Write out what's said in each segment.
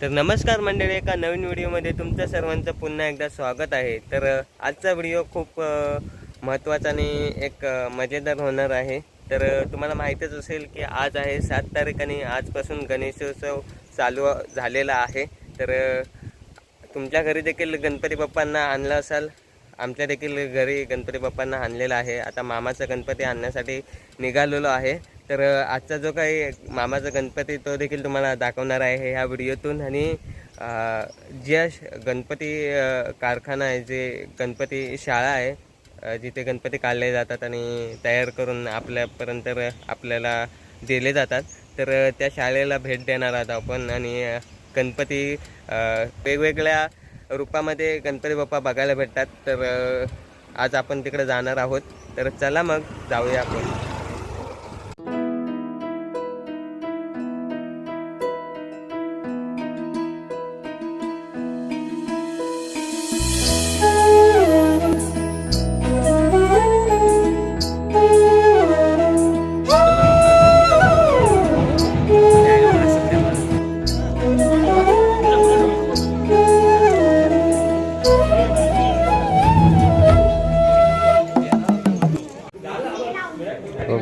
तर नमस्कार मंडळी एका नवीन व्हिडिओमध्ये तुमचं सर्वांचं पुन्हा एकदा स्वागत आहे. तर आजचा व्हिडिओ खूप महत्त्वाचा आणि एक मजेदार होणार आहे. तर तुम्हाला माहीतच असेल की आज आहे सात तारीख आणि आजपासून गणेशोत्सव चालू झालेला आहे. तर तुमच्या घरी देखील गणपती बाप्पांना आणलं असाल. आमच्या देखील घरी गणपती बाप्पांना आणलेला आहे. आता मामाचा गणपती आणण्यासाठी निघालेलो आहे. तर आजचा जो काही मामाचा गणपती तो देखील तुम्हाला दाखवणार आहे ह्या व्हिडिओतून. आणि ज्या श- गणपती कारखाना आहे जे गणपती शाळा आहे जिथे गणपती काढले जातात आणि तयार करून आपल्यापर्यंत आपल्याला दिले जातात तर त्या शाळेला भेट देणार आहोत आपण. आणि गणपती वेगवेगळ्या रूपामध्ये गणपती बाप्पा बघायला भेटतात. तर आज आपण तिकडे जाणार आहोत. तर चला मग जाऊया आपण.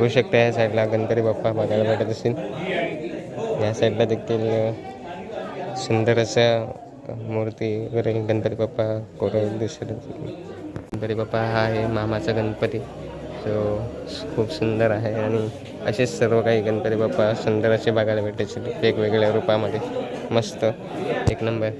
बघू शकता या साईडला गणपती बाप्पा बघायला भेटत असतील. या साईडला देखील सुंदर अशा मूर्ती वगैरे गणपती बाप्पा कोरं दिसत गणपती बाप्पा हा आहे मामाचा गणपती. जो खूप सुंदर आहे आणि असेच सर्व काही गणपती बाप्पा सुंदर असे बघायला भेटायचे वेगवेगळ्या रूपामध्ये. मस्त. एक नंबर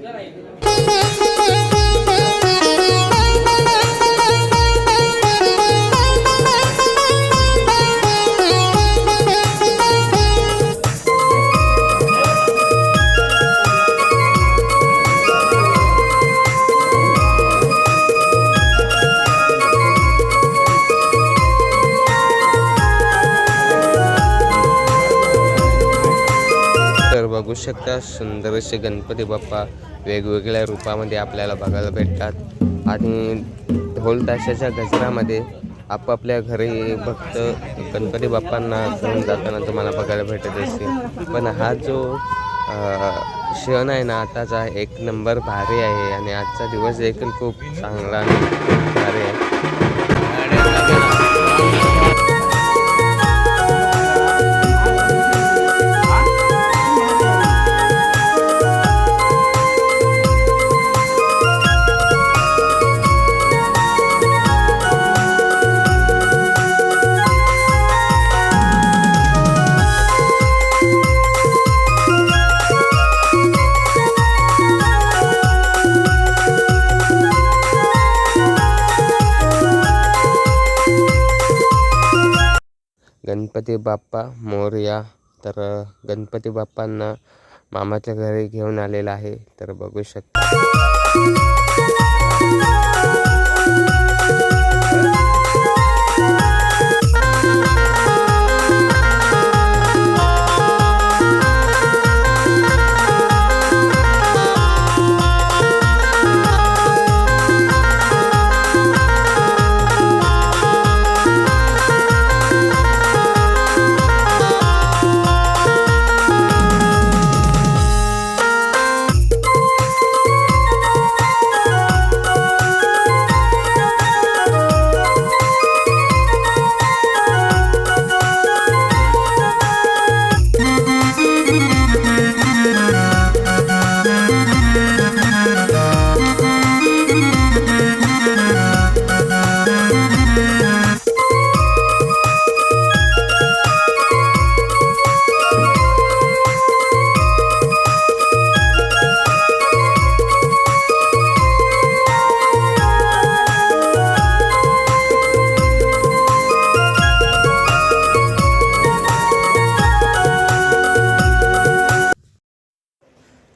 बघू शकता सुंदर असे गणपती बाप्पा वेगवेगळ्या रूपामध्ये आपल्याला बघायला भेटतात. आणि ढोल ताशाच्या गजरामध्ये आपापल्या घरी भक्त गणपती बाप्पांना घेऊन जाताना तुम्हाला बघायला भेटत असते पण हा जो क्षण आहे ना आताचा एक नंबर भारी आहे आणि आजचा दिवस देखील खूप चांगला आणि भारी आहे. गणपती बाप्पा मोरया तर गणपती बाप्पांना मामाच्या घरी घेऊन आलेला आहे. तर बघू शकता.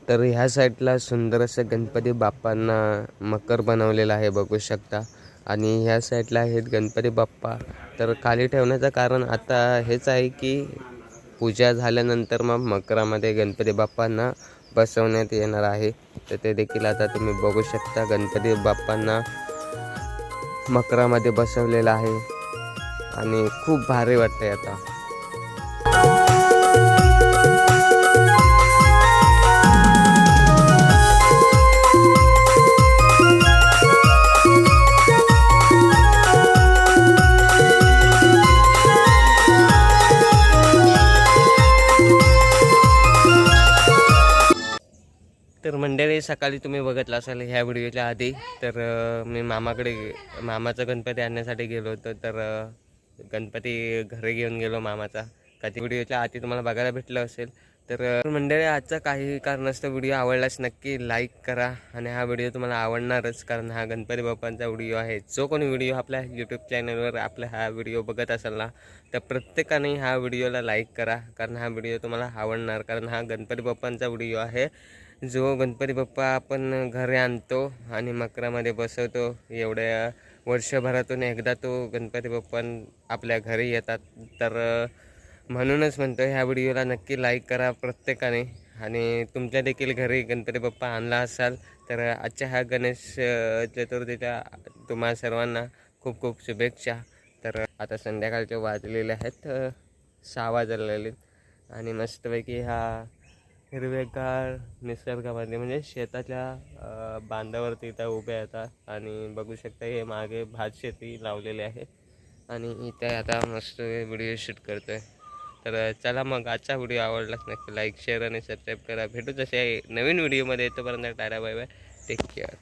तर ह्या साईडला सुंदर असं गणपती बाप्पांना मकर बनवलेला आहे बघू शकता. आणि ह्या साईडला आहेत गणपती बाप्पा. तर खाली ठेवण्याचं कारण आता हेच आहे की पूजा झाल्यानंतर मग मकरामध्ये गणपती बाप्पांना बसवण्यात येणार आहे. तर ते देखील आता तुम्ही बघू शकता गणपती बाप्पांना मकरामध्ये बसवलेलं आहे. आणि खूप भारी वाटतंय आता. सकाळी तुम्ही बघितलं असाल ह्या व्हिडिओच्या आधी तर मी मामाकडे मामाचा गणपती आणण्यासाठी गेलो होतो तर गणपती घरी घेऊन गेलो मामाचा. का ती व्हिडिओच्या आधी तुम्हाला बघायला भेटलं असेल तर मंडळी आजचा काही कारणास्तव व्हिडिओ आवडलाच नक्की लाईक करा आणि हा व्हिडिओ तुम्हाला आवडणारच कारण हा गणपती बाप्पांचा व्हिडिओ आहे. जो कोणी व्हिडिओ आपल्या यूट्यूब चॅनलवर आपला हा व्हिडिओ बघत असाल ना तर प्रत्येकाने हा व्हिडिओला लाईक करा कारण हा व्हिडिओ तुम्हाला आवडणार कारण हा गणपती बाप्पांचा व्हिडिओ आहे. जो गणपती बाप्पा आपण घरी आणतो आणि मकरामध्ये बसवतो एवढ्या वर्षभरातून एकदा तो गणपती बाप्पा आपल्या घरी येतात. तर म्हणूनच म्हणतो ह्या व्हिडिओला नक्की लाईक करा प्रत्येकाने. आणि तुमच्या देखील घरी गणपती बाप्पा आणला असाल तर आजच्या ह्या गणेश चतुर्थीच्या तुम्हा सर्वांना खूप खूप शुभेच्छा. तर आता संध्याकाळचे वाजलेले आहेत सहा वाजलेले. आणि मस्तपैकी हा हिरवेगार निसर्गामध्ये म्हणजे शेताच्या बांधावरती इथं उभे येतात. आणि बघू शकता हे मागे भात शेती लावलेली आहे. आणि इथे आता मस्त व्हिडिओ शूट करतोय. तर चला मग आजचा व्हिडिओ आवडलाच नक्की लाईक शेअर आणि सबस्क्राईब करा. भेटू तसे नवीन व्हिडिओमध्ये येतोपर्यंत tata bye bye take care